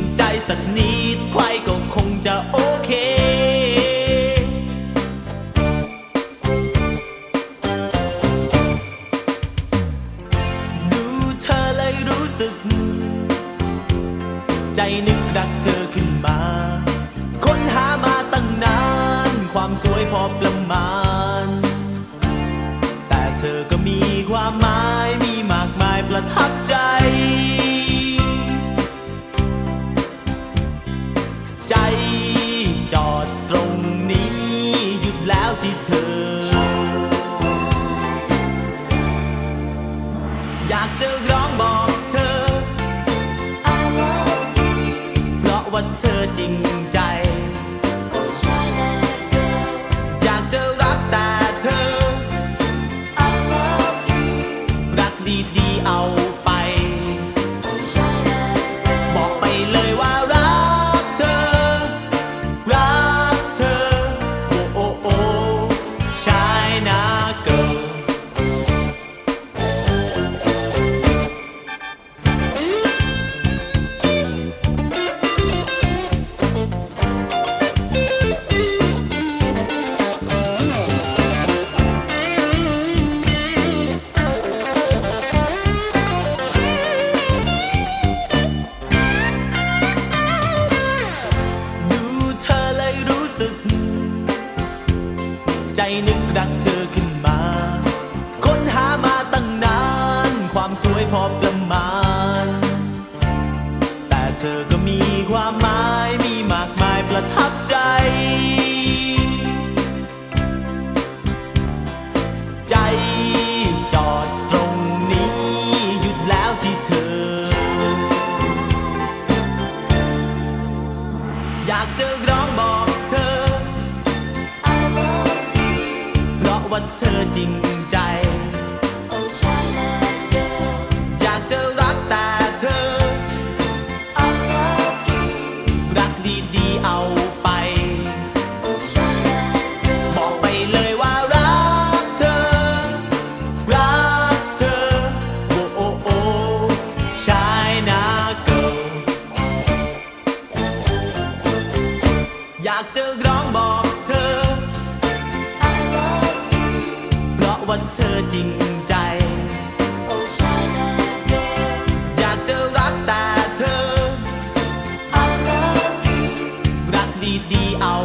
กนิดใครก็คงจะโอเคดูเธอเลยรู้สึกใจนึกรักเธอขึ้นมา ค้นหามาตั้งนาน ความสวยพอประมาณ จอดตรงนี้หยุดแล้วที่เธอ อยากจะร้องบอกเธอ I love you เพราะว่าเธอจริงใจ นึกรักเธอขึ้นมา ค้นหามาตั้งนาน ความสวยพอประมาณ แต่เธอก็มีความหมายมีมากมายประทับใจ ใจจอดตรงนี้ หยุดแล้วที่เธอ อยากเจอ ว่าเธอจริงใจ อยากจะรักแต่เธอ รักดีๆเอาไป บอกไปเลยว่ารักเธอ รักเธอ โอ้โอ้โอ้ชายนาเกิลอยากจะ ว่าเธอจริงใจ อยากจะรักต่เธอ รักดีๆเอา